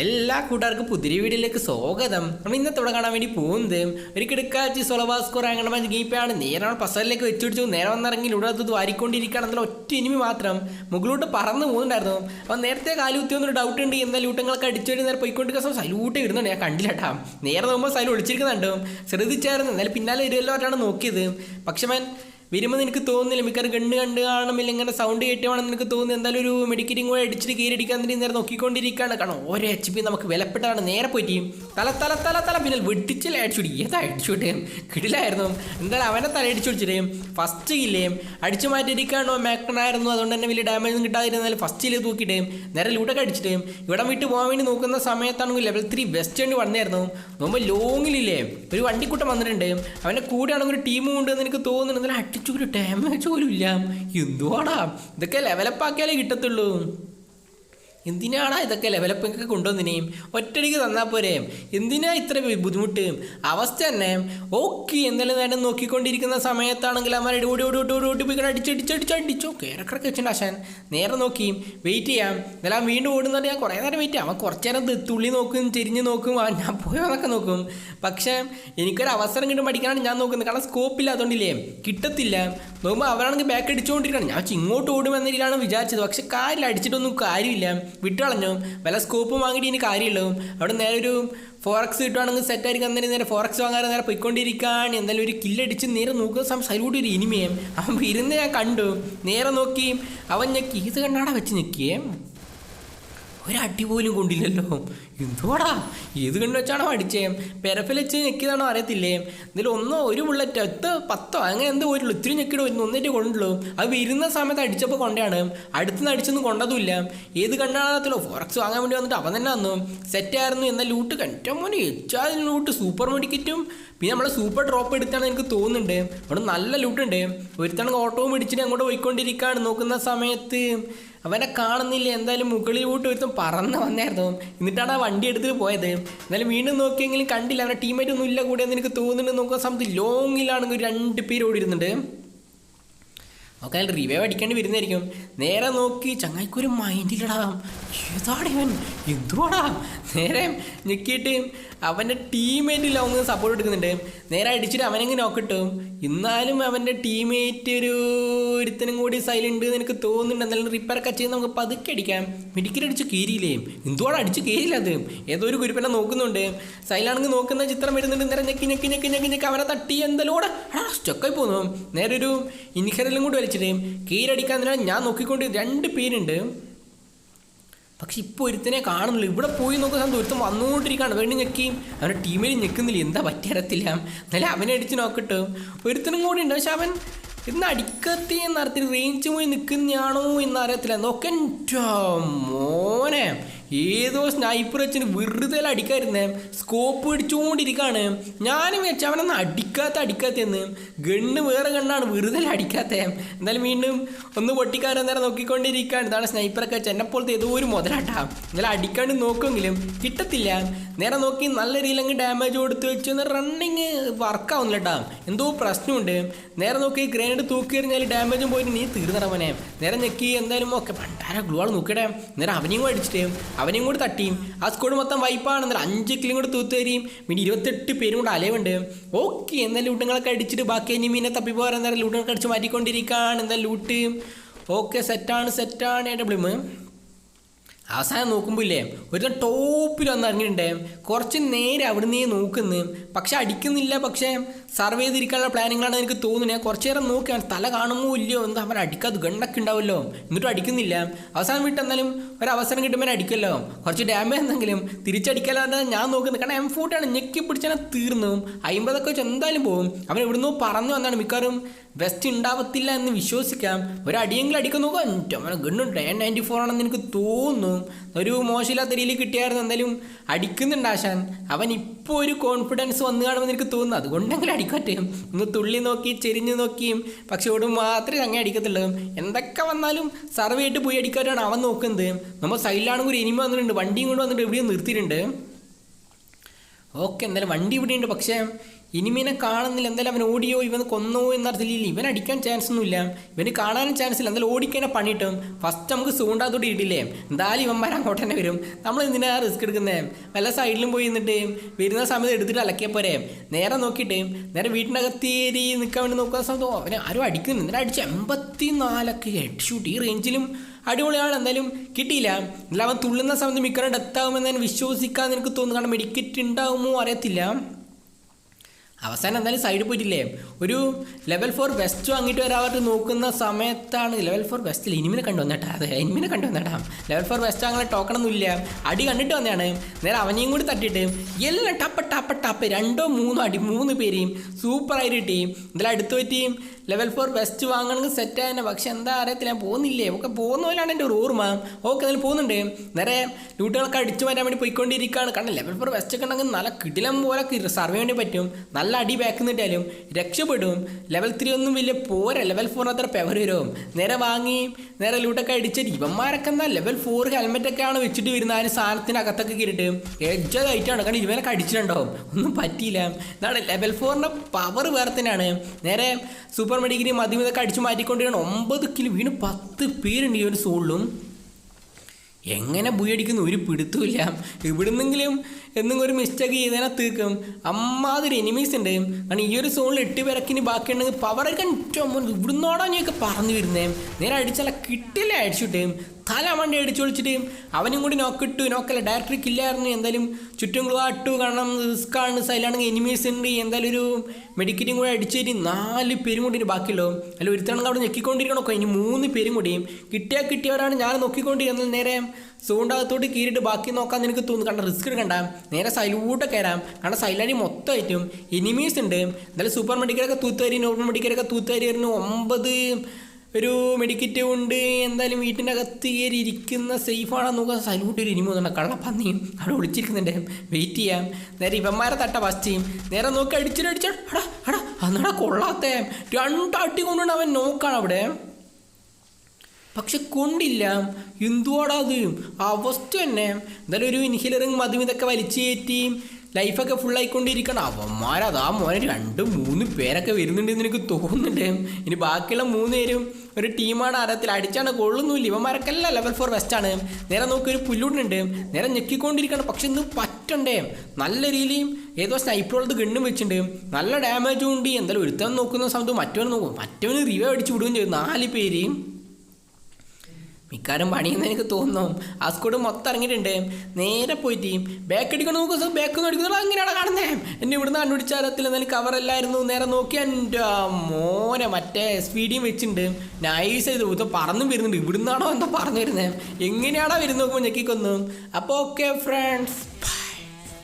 എല്ലാ കൂട്ടുകാർക്കും പുതിരി വീഡിയോയിലേക്ക് സ്വാഗതം. നമ്മൾ ഇന്നത്തെ ഇവിടെ കാണാൻ വേണ്ടി പോകുന്നത് ഒരു കിടക്കാച്ചി സൊളവാസ്കോർ അങ്ങനെ ഗീപ്പാണ് നേരമാണ് പസലിലേക്ക് വെച്ചുപിടിച്ചു നേരെ വന്നിറങ്ങി ഇവിടെ അത് വാരിക്കൊണ്ടിരിക്കുകയാണ്. എന്നുള്ള ഒറ്റ ഇനിമി മാത്രം മുകളിലോട്ട് പറന്ന് പോകുന്നുണ്ടായിരുന്നു. അപ്പോൾ നേരത്തെ കാലുകുത്തി ഒന്നൊരു ഡൗട്ട് ഉണ്ട്. എന്താ ലൂട്ടങ്ങളൊക്കെ അടിച്ചു നേരെ പോയിക്കൊണ്ടിരിക്കുന്ന സലൂട്ട് ഇടുന്നുണ്ട്. ഞാൻ കണ്ടില്ലട്ടാ. നേരെ നോക്കുമ്പോൾ സലൂ ഒളിച്ചിരിക്കുന്നുണ്ട് ശ്രദ്ധിച്ചായിരുന്നു. എന്നാലും പിന്നാലെ ഇരുവല്ലോട്ടാണ് നോക്കിയത്. പക്ഷേ ഞാൻ വരുമ്പോൾ നിനക്ക് തോന്നുന്നില്ല. മിക്കവാറും ഗണ്ണ് കണ്ട് കാണുമില്ല ഇങ്ങനെ സൗണ്ട് കേട്ടുവാണെന്ന് നിനക്ക് തോന്നുന്നു. എന്തായാലും ഒരു മെഡിക്കലിംഗ് കൂടെ അടിച്ചിട്ട് കീരടിക്കാൻ തന്നെ നേരെ നോക്കിക്കൊണ്ടിരിക്കുകയാണ്. കാരണം ഓരോ എച്ച് പി നമുക്ക് വിലപ്പെട്ടതാണ്. നേരെ പോയിട്ട് തല തല തല തല. പിന്നെ വെട്ടിച്ചില്ല അടിച്ചുടി ഏതാ അടിച്ചുവിട്ടേ കിടിലായിരുന്നു. എന്തായാലും അവനെ തല അടിച്ചു പിടിച്ചിട്ടേ ഫസ്റ്റ് കില്ലേ അടിച്ചു മാറ്റിയിരിക്കാണോ മാക്കണായിരുന്നു അതുകൊണ്ട് തന്നെ വലിയ ഡാമേജ് ഒന്നും കിട്ടാതിരുന്നാലും ഫസ്റ്റ് കില്ല് തൂക്കിയിട്ട് നേരെ ലൂട്ടൊക്കെ അടിച്ചിട്ട് ഇവിടെ വിട്ട് പോകാൻ വേണ്ടി നോക്കുന്ന സമയത്താണെങ്കിൽ ലെവൽ ത്രീ വെസ്റ്റ് വേണ്ടി വന്നായിരുന്നു. നോക്കുമ്പോൾ ലോങ്ങിലില്ലേ ഒരു വണ്ടിക്കൂട്ടം വന്നിട്ടുണ്ട്. അവന്റെ കൂടെയാണെങ്കിൽ ഒരു ടീമും ഉണ്ട് എന്ന് എനിക്ക് തോന്നുന്നുണ്ട്. എന്നാലും അടിച്ചു ഒരു ഡാമേജ് പോലും എന്തുവാടാ? ഇതൊക്കെ ലെവലപ്പ് ആക്കിയാലേ കിട്ടത്തുള്ളൂ. എന്തിനാടാ ഇതൊക്കെ ലെവലപ്പൊക്കെ കൊണ്ടുവന്നിനേയും ഒറ്റടിക്ക് തന്നാൽ പോരെ. എന്തിനാ ഇത്ര ബുദ്ധിമുട്ട്? അവസ്ഥ തന്നെ. ഓക്കെ എന്തെല്ലാം നേരം നോക്കിക്കൊണ്ടിരിക്കുന്ന സമയത്താണെങ്കിൽ അവന്മാർ ഓടി ഓടി ഓടി ഓടി ഓടി പോയി അടിച്ചടിച്ചടിച്ചടിച്ചോ കേരക്കിടക്ക് വെച്ചിട്ടുണ്ട് ആശാൻ നേരെ നോക്കി. വെയിറ്റ് ചെയ്യാം. എന്നാലും വീണ്ടും ഓടുന്നത് ഞാൻ കുറേ നേരം വെയിറ്റ് ചെയ്യാം. അവൻ കുറച്ച് നേരം തുള്ളി നോക്കും തിരിഞ്ഞ് നോക്കും. ഞാൻ പോയോന്നൊക്കെ നോക്കും. പക്ഷേ എനിക്കൊരു അവസരം കിട്ടും പഠിക്കാനാണ് ഞാൻ നോക്കുന്നത്. കാരണം സ്കോപ്പ് ഇല്ലാത്തതുകൊണ്ടില്ലേ കിട്ടത്തില്ല. നോക്കുമ്പോൾ അവരാണെങ്കിൽ ബാക്ക് അടിച്ചുകൊണ്ടിരിക്കുകയാണ് ഞാൻ ഇങ്ങോട്ട് ഓടുമെന്ന രീതിയിലാണ് വിചാരിച്ചത്. പക്ഷെ കാര്യം അടിച്ചിട്ടൊന്നും കാര്യമില്ല. വിട്ടുകളഞ്ഞു. വല്ല സ്കോപ്പ് വാങ്ങിയിട്ട് ഇനി കാര്യമുള്ളൂ അവിടെ നേരെ ഒരു ഫോറക്സ് കിട്ടുവാണെങ്കിൽ സെറ്റ് ആയിരിക്കും. അന്നേരം നേരെ ഫോറക്സ് വാങ്ങാതെ നേരെ പോയിക്കൊണ്ടിരിക്കാൻ എന്തായാലും ഒരു കില്ലടിച്ച് നേരെ നോക്കുന്ന സമയം സൈലൂട്ട് ഒരു ഇനിമയും അവൻ ഇരുന്ന് ഞാൻ കണ്ടു. നേരെ നോക്കി. അവൻ ഞെക്കി ഇത് കണ്ടാടാ വെച്ച് ഞെക്കിയേ. ഒരടി പോലും കൊണ്ടില്ലല്ലോ. എന്തുവാടാ? ഏത് കണ്ടു വെച്ചാണോ അടിച്ചേ? പെരഫിൽ വെച്ച് ഞെക്കിയതാണോ അറിയത്തില്ലേ? ഇതിൽ ഒന്നോ ഒരു ബുള്ളറ്റ് എത്ത് പത്തോ അങ്ങനെ എന്തോ ഒരു ഇത്തിരി ഞെക്കിടോ വരുന്നു ഒന്നേറ്റ് കൊണ്ടുള്ളൂ. അത് വരുന്ന സമയത്ത് അടിച്ചപ്പോൾ കൊണ്ടാണ് അടുത്തുനിന്ന് അടിച്ചൊന്നും കൊണ്ടതുമില്ല. ഏത് കണ്ണാണത്തിലോ ഫോറക്സ് വാങ്ങാൻ വേണ്ടി വന്നിട്ട് അവൻ തന്നെ വന്നു. സെറ്റായിരുന്നു എന്നാൽ ലൂട്ട് കണ്ടോ മോനെ? എച്ചാൽ ലൂട്ട് സൂപ്പർ മെഡിക്കറ്റും പിന്നെ നമ്മൾ സൂപ്പർ ഡ്രോപ്പ് എടുത്താണ് എനിക്ക് തോന്നുന്നുണ്ട്. അവിടെ നല്ല ലൂട്ടുണ്ട് ഒരുത്തണെങ്കിൽ ഓട്ടോ പിടിച്ചിട്ട് അങ്ങോട്ട് പോയിക്കൊണ്ടിരിക്കുകയാണ്. നോക്കുന്ന സമയത്ത് അവനെ കാണുന്നില്ല. എന്തായാലും മുകളിൽ പോയിട്ട് ഒരുത്തം പറന്ന് വന്നായിരുന്നു. എന്നിട്ടാണ് ആ വണ്ടി എടുത്തിട്ട് പോയത്. എന്നാലും വീണ്ടും നോക്കിയെങ്കിലും കണ്ടില്ല. അവരുടെ ടീമേറ്റ് ഒന്നും ഇല്ല കൂടെ എന്ന് എനിക്ക് തോന്നുന്നുണ്ട്. നോക്കുന്ന സമയത്ത് ലോങ്ങിലാണെങ്കിൽ രണ്ട് പേര് ഓടിയിരുന്നുണ്ട് ഒക്കെ അയാൾ റിവൈവ് അടിക്കേണ്ടി വരുന്നതായിരിക്കും. നേരെ നോക്കി ചങ്ങായിക്കൊരു മൈൻഡിലടാ ഏതാടാ ഇവൻ? എന്തുവാടാ? നേരെ ഞെക്കിയിട്ട് അവന്റെ ടീംമേറ്റ് ലോങ് സപ്പോർട്ട് എടുക്കുന്നുണ്ട്. നേരെ അടിച്ചിട്ട് അവനെങ്ങനെ നോക്കിട്ടും എന്നാലും അവന്റെ ടീംമേറ്റ് ഒരു ഒരുത്തനും കൂടി സൈലുണ്ട് എന്ന് എനിക്ക് തോന്നുന്നുണ്ട്. എന്തായാലും റിപ്പയർ ഒക്കെ ചെയ്ത് നമുക്ക് പതുക്കെ അടിക്കാം. മെഡിക്കൽ അടിച്ച് കീരിയില്ലേ എന്തുവാണ് അടിച്ച് കീരിയില്ല അത്? ഏതോ ഒരു കുരുപ്പനെ നോക്കുന്നുണ്ട്. സൈലാണെങ്കിൽ നോക്കുന്ന ചിത്രം വരുന്നുണ്ട്. നേരെ ഞെക്കി ഞെക്കി ഞെക്കി ഞെക്കി ഞെക്കി. അവനെ തട്ടി എന്തെല്ലോടെ ആ സ്റ്റക്കായി പോന്നു. നേരെ ഒരു ഇൻഹറിലും കൂടി വലിച്ചിട്ട്. കീരടിക്കാൻ ഞാൻ നോക്കിക്കൊണ്ട് രണ്ട് പേരുണ്ട് പക്ഷെ ഇപ്പോൾ ഒരുത്തനെ കാണുന്നില്ല ഇവിടെ പോയി നോക്കുന്ന സമയത്ത് ഒരുത്തൻ വന്നുകൊണ്ടിരിക്കുകയാണ് വേണ്ടി ഞെക്കിയും അവന്റെ ടീമിൽ ഞെക്കുന്നില്ല. എന്താ പറ്റിയറിയത്തില്ല എന്നാലും അവനെ അടിച്ച് നോക്കട്ടെ ഒരുത്തനും കൂടി ഉണ്ട്. പക്ഷെ അവൻ ഇന്ന് അടിക്കത്തി എന്നറിയത്തിൽ റേഞ്ച് പോയി നിൽക്കുന്നയാണോ എന്നറിയത്തില്ല നോക്കൻ മോനെ. ഏതോ സ്നൈപ്പർ വെച്ചിന് വെറുതെ അടിക്കാതിരുന്നേ? സ്കോപ്പ് പിടിച്ചുകൊണ്ടിരിക്കുകയാണ് ഞാനും വെച്ച അവനൊന്ന് അടിക്കാത്ത അടിക്കാത്തെന്ന് ഗണ്ണ് വേറെ ഗണ്ണാണ് വെറുതെ അടിക്കാത്ത. എന്തായാലും വീണ്ടും ഒന്ന് പൊട്ടിക്കാരൻ നേരം നോക്കിക്കൊണ്ടിരിക്കുകയാണ് ഇതാണ് സ്നൈപ്പറൊക്കെ വെച്ച് എന്നെ പോലത്തെ ഏതോ ഒരു മുതലാട്ടാ. എന്നാലും അടിക്കാണ്ട് നോക്കുമെങ്കിലും കിട്ടത്തില്ല. നേരെ നോക്കി നല്ല രീതിയിൽ അങ്ങ് ഡാമേജ് കൊടുത്ത് വെച്ച് റണ്ണിങ് വർക്കാവുന്നില്ല കേട്ടാ എന്തോ പ്രശ്നമുണ്ട്. നേരെ നോക്കി ഗ്രനേഡ് തൂക്കി എറിഞ്ഞാൽ ഡാമേജും പോയിട്ട് നീ തീർന്നിറവനെ നേരെ ഞെക്കി എന്തായാലും ഒക്കെ. പണ്ടാര ഗ്ലൂ ആൾ നോക്കിയിടേ. നേരെ അവനെയും അടിച്ചിട്ട് അവനെയും കൂടി തട്ടിയും. ആ സ്കോഡ് മൊത്തം വൈപ്പ് എന്നാലും അഞ്ച് കിലും കൂടെ തൂത്ത് തരികയും പിന്നെ ഇരുപത്തെട്ട് പേരും കൂടെ അലവുണ്ട് ഓക്കെ എന്താ ലൂട്ടങ്ങളൊക്കെ അടിച്ചിട്ട് ബാക്കി ഇനി മീനെ തപ്പി പോകാൻ എന്താ ലൂട്ടുകൾ അടിച്ച് മാറ്റിക്കൊണ്ടിരിക്കുകയാണ്. എന്താ ലൂട്ട്? ഓക്കെ സെറ്റാണ് സെറ്റാണ് എന്റെ ബ്ലിമ് അവസാനം നോക്കുമ്പോൾ ഇല്ലേ ഒരു ടോപ്പിൽ വന്ന് ഇറങ്ങിയിട്ടുണ്ടേ. കുറച്ച് നേരെ അവിടുന്ന് നോക്കുന്നു. പക്ഷെ അടിക്കുന്നില്ല പക്ഷേ സർവേ ചെയ്തിരിക്കാനുള്ള പ്ലാനിങ്ങളാണ് എനിക്ക് തോന്നുന്നത്. കുറച്ച് നേരം നോക്കിയാണ്. തല കാണുമോ ഇല്ലയോ? എന്താ അവൻ അടിക്കാതെ ഗണ്ണൊക്കെ ഉണ്ടാവുമല്ലോ. എന്നിട്ടും അടിക്കുന്നില്ല. അവസാനം വിട്ടെന്നാലും ഒരു അവസരം കിട്ടുമ്പോൾ അടിക്കല്ലോ കുറച്ച് ഡാമേജ് എന്തെങ്കിലും തിരിച്ചടിക്കാതെ ഞാൻ നോക്കുന്നത്. കാരണം എം ഫോർട്ടാണ് ഞെക്കി പിടിച്ചാൽ തീർന്നു. അമ്പതൊക്കെ വെച്ച് എന്തായാലും പോകും അവൻ ഇവിടുന്ന് പറഞ്ഞു വന്നാണ് മിക്കവാറും വെസ്റ്റ് ഉണ്ടാവത്തില്ല എന്ന് വിശ്വസിക്കാം. ഒരു അടിയെങ്കിലും അടിക്കാൻ നോക്കാം. എന്റെ അവനെ ഗണ്ണുണ്ട് എൻ നയന്റി ഫോർ ആണെന്ന് എനിക്ക് തോന്നുന്നു. ഒരു മോശമില്ലാത്ത രീതിയിൽ കിട്ടിയായിരുന്നു. എന്തായാലും അടിക്കുന്നുണ്ട് ആശാൻ. അവൻ ഇപ്പോൾ ഒരു കോൺഫിഡൻസ് വന്നു കാണുമെന്ന് എനിക്ക് തോന്നുന്നു. അതുകൊണ്ടെങ്കിലും അടിക്കട്ടെ. ഒന്ന് തുള്ളി നോക്കി ചെരിഞ്ഞ് നോക്കിയും പക്ഷെ ഓടും മാത്രമേ അങ്ങനെ അടിക്കത്തുള്ളൂ. എന്തൊക്കെ വന്നാലും സർവേ ആയിട്ട് പോയി അടിക്കാനാണ് അവൻ നോക്കുന്നത്. നമ്മൾ സൈഡിലാണെങ്കിൽ ഒരു ഇനിമ വന്നിട്ടുണ്ട് വണ്ടിയും കൊണ്ട് വന്നിട്ട് എവിടെയും നിർത്തിയിട്ടുണ്ട്. ഓക്കെ എന്തായാലും വണ്ടി ഇവിടെ ഉണ്ട് പക്ഷേ ഇനിമീനെ കാണുന്നില്ല എന്തായാലും അവൻ ഓടിയോ ഇവൻ കൊന്നോ എന്നറിയില്ല ഇവൻ അടിക്കാൻ ചാൻസ് ഒന്നുമില്ല ഇവന് കാണാനും ചാൻസ് ഇല്ല. എന്തായാലും ഓടിക്കാനെ പണിയിട്ടും. ഫസ്റ്റ് നമുക്ക് സൂണ്ടാത്തോട്ട് ഇടില്ലേ എന്തായാലും ഇവന്മാർ അങ്ങോട്ട് തന്നെ വരും. നമ്മൾ എന്തിനാ റിസ്ക് എടുക്കുന്നേ? വല്ല സൈഡിലും പോയി നിന്നിട്ട് വരുന്ന സമയത്ത് എടുത്തിട്ട് അലക്കിയ പോരെ? നേരെ നോക്കിയിട്ട് നേരെ വീട്ടിനകത്തേരി നിൽക്കാൻ വേണ്ടി നോക്കുന്ന സമയത്ത് അവനെ ആരും അടിക്കുന്നു എന്തായാലും അടിച്ച് എൺപത്തി നാലൊക്കെ ഹെഡ് ഷൂട്ട് ഈ റേഞ്ചിലും അടിപൊളിയാണ് എന്തായാലും കിട്ടിയില്ല. എന്നാലും അവൻ തുള്ളുന്ന സമയത്ത് മിക്കവാറും ഡെത്ത് ആകുമെന്ന് ഞാൻ വിശ്വസിക്കാൻ എനിക്ക് തോന്നുന്നു. കാരണം മെഡിക്കറ്റ് ഉണ്ടാകുമോ അറിയത്തില്ല. അവസാനം എന്തായാലും സൈഡിൽ പോയിട്ടില്ലേ. ഒരു ലെവൽ ഫോർ വെസ്റ്റ് വാങ്ങിയിട്ട് വരാവാട്ട് നോക്കുന്ന സമയത്താണ് ലെവൽ ഫോർ വെസ്റ്റിൽ ഇനിമിനെ കണ്ടു വന്നേട്ടാ. അതെ ഇനിമിനെ കണ്ടു വന്നേട്ടാ. ലെവൽ ഫോർ വെസ്റ്റ് അങ്ങനെ ഇല്ല. അടി കണ്ടിട്ട് വന്നതാണ്. നേരെ അവനെയും കൂടി തട്ടിയിട്ട് എല്ലാം ടപ്പ ടപ്പ ടപ്പ് രണ്ടോ മൂന്നോ അടി മൂന്ന് പേരെയും സൂപ്പറായിട്ട് കിട്ടി. എന്തായാലും അടുത്ത് പറ്റിയും ലെവൽ ഫോർ ബെസ്റ്റ് വാങ്ങണമെങ്കിൽ സെറ്റ് ആയതിനെ പക്ഷെ എന്താ അറിയത്തില്ല പോകുന്നില്ലേ? ഒക്കെ പോകുന്ന പോലെയാണ് എന്റെ ഒരു ഓർമ്മ. ഓക്കെ അതിൽ പോകുന്നുണ്ട്. നേരെ ലൂട്ടുകളൊക്കെ അടിച്ചു വരാൻ വേണ്ടി പോയിക്കൊണ്ടിരിക്കുകയാണ്. കാരണം ലെവൽ ഫോർ ബെസ്റ്റ് ഒക്കെ ഉണ്ടെങ്കിൽ നല്ല കിടിലം പോലെ സർവേ വേണ്ടി പറ്റും. നല്ല അടി ബാക്ക് നിന്നിട്ടാലും രക്ഷപ്പെടും. ലെവൽ ത്രീ ഒന്നും വലിയ പോരാ. ലെവൽ ഫോർ അത്ര പെവർ വരും. നേരെ വാങ്ങി നേരെ ലൂട്ടൊക്കെ അടിച്ചിട്ട് ഇവന്മാരൊക്കെ എന്താ ലെവൽ ഫോർ ഹെൽമെറ്റൊക്കെയാണ് വെച്ചിട്ട് വരുന്നത്. അതിന് സാധനത്തിനകത്തൊക്കെ കയറിയിട്ട് എജ്ജതായിട്ടാണ് കാരണം ഇവനൊക്കെ അടിച്ചിട്ടുണ്ടാവും. ഒന്നും പറ്റിയില്ല. എന്താണ് ലെവൽ ഫോറിന്റെ പവർ വേറെ തന്നെയാണ്. നേരെ സൂപ്പർ മെഡിക്കിന് മതി ഇതൊക്കെ അടിച്ചു മാറ്റിക്കൊണ്ടിരിക്കണം ഒമ്പത് കിലോ വീണ് പത്ത് പേരുണ്ട് ഈ ഒരു സോളിലും എങ്ങനെ ബുയടിക്കുന്നു ഒരു പിടുത്തുമില്ല ഇവിടുന്നെങ്കിലും എന്തെങ്കിലും ഒരു മിസ്റ്റേക്ക് ചെയ്തതിനാ തീർക്കും. അമ്മാതിരി എനിമീസ് ഉണ്ട്. കാരണം ഈ ഒരു സോണിൽ എട്ട് പേരക്കിനി ബാക്കിയുണ്ടെങ്കിൽ പവർ ഏറ്റവും ഇവിടുന്നോടാ നീയൊക്കെ പറഞ്ഞു വരുന്നേ. നേരെ അടിച്ചാലും കിട്ടില്ല അടിച്ചിട്ട്. തല വണ്ടി അടിച്ചു വിളിച്ചിട്ട് അവനും കൂടി നോക്കിട്ടു. നോക്കല്ല ഡയറക്ടർ കില്ലായിരുന്നു എന്തായാലും ചുറ്റും ഗ്ലൂ കാരണം റിസ്ക് ആണ്. സൈലാണെങ്കിൽ എനിമീസ് ഉണ്ട്. എന്തായാലും ഒരു മെഡിക്കറ്റും കൂടി അടിച്ചിട്ട് നാല് പേരും കൂടി ബാക്കിയുള്ളൂ. അല്ല ഒരുത്തണെങ്കിൽ അവിടെ ഞെക്കിക്കൊണ്ടിരിക്കണോ. ഇനി മൂന്ന് പേരും കൂടിയും കിട്ടിയാൽ കിട്ടിയവരാണ് ഞാൻ നോക്കിക്കൊണ്ടിരിക്കുന്നത്. നേരെ സൂണ്ടാകത്തോട്ട് കീറിയിട്ട് ബാക്കി നോക്കാൻ എനിക്ക് തോന്നുന്നു. കാരണം റിസ്ക് എടുക്കണ്ട. നേരെ സൈലൂട്ട് കയറാം. കാരണം സൈലാനി മൊത്തമായിട്ടും എനിമീസ് ഉണ്ട്. എന്തായാലും സൂപ്പർ മെഡിക്കലൊക്കെ തൂത്തുവരി നോർമൽ മെഡിക്കലൊക്കെ തൂത്തുവരി ഒമ്പത് ഒരു മെഡിക്കറ്റ് ഉണ്ട് എന്തായാലും വീട്ടിന്റെ അകത്ത് കയറി ഇരിക്കുന്ന സേഫാണെന്ന് നോക്കാൻ സല്യൂട്ട് ഒരു ഇനിമോ തന്നെ കള്ളപ്പന്നിയും അവിടെ ഒളിച്ചിരിക്കുന്നുണ്ട്. വെയിറ്റ് ചെയ്യാം. നേരെ ഇവന്മാരെ തട്ട ഫസ്റ്റ് ചെയ്യും. നേരെ നോക്കി അടിച്ചിട്ട് അടിച്ചാൽ അടാ അടാ അന്നടാ കൊള്ളാത്തേ. രണ്ടടി കൊണ്ടുണ്ട് അവൻ നോക്കാണ് അവിടെ. പക്ഷെ കൊണ്ടില്ല. എന്തുവാടാ അത്? അവസ്ഥ തന്നെ. എന്തായാലും ഒരു ഇൻഹിലറിങ് ഇതൊക്കെ വലിച്ചു കയറ്റി ലൈഫൊക്കെ ഫുള്ളായിക്കൊണ്ടിരിക്കണം അവന്മാരതാ മോനെ രണ്ട് മൂന്ന് പേരൊക്കെ വരുന്നുണ്ടെന്ന് എനിക്ക് തോന്നുന്നുണ്ട്. ഇനി ബാക്കിയുള്ള മൂന്ന് പേരും ഒരു ടീമാണ് അരത്തിൽ അടിച്ചാണ് കൊള്ളുന്നില്ല. ഇവന്മാരൊക്കെ അല്ല ലെവൽ ഫോർ വെസ്റ്റാണ് നേരെ നോക്കി ഒരു പുല്ലുണ്ടുണ്ട് നേരെ ഞെക്കിക്കൊണ്ടിരിക്കണം. പക്ഷെ ഇന്ന് പറ്റണ്ടേ? നല്ല രീതിയിൽ ഏതോ സ്നൈപ്പറുള്ളത് ഗണ്ണും വെച്ചിട്ടുണ്ട്. നല്ല ഡാമേജും ഉണ്ട്. എന്തായാലും ഒരുത്തവൻ നോക്കുന്ന സമയത്ത് മറ്റവൻ നോക്കും. മറ്റവന് റിവേ അടിച്ച് വിടുകയും ചെയ്തു നാല് പേര് മിക്കാരും പണിയെന്ന് എനിക്ക് തോന്നുന്നു. ആ സ്കൂട്ട് മൊത്തം ഇറങ്ങിയിട്ടുണ്ട്. നേരെ പോയിട്ട് ബാക്ക് അടിക്കണം? നോക്കുക ബാക്ക് അടിക്കുന്നത് അങ്ങനെയാണ് കാണുന്നേ? എന്നെ ഇവിടുന്ന് കണ്ടുപിടിച്ചാലത്തിൽ എന്നാലും കവറല്ലായിരുന്നു നേരെ നോക്കി എന്റെ മോനെ മറ്റേ സ്പീഡിയും വെച്ചിട്ടുണ്ട്. നൈസ് ചെയ്ത് ഇത് പറന്നും വരുന്നുണ്ട്. ഇവിടുന്നാണോ എന്താ പറഞ്ഞു വരുന്നത് എങ്ങനെയാണോ വരുന്ന നോക്കുമ്പോൾ ഞെക്കിക്കൊന്നു. അപ്പോൾ ഓക്കെ ഫ്രണ്ട്സ്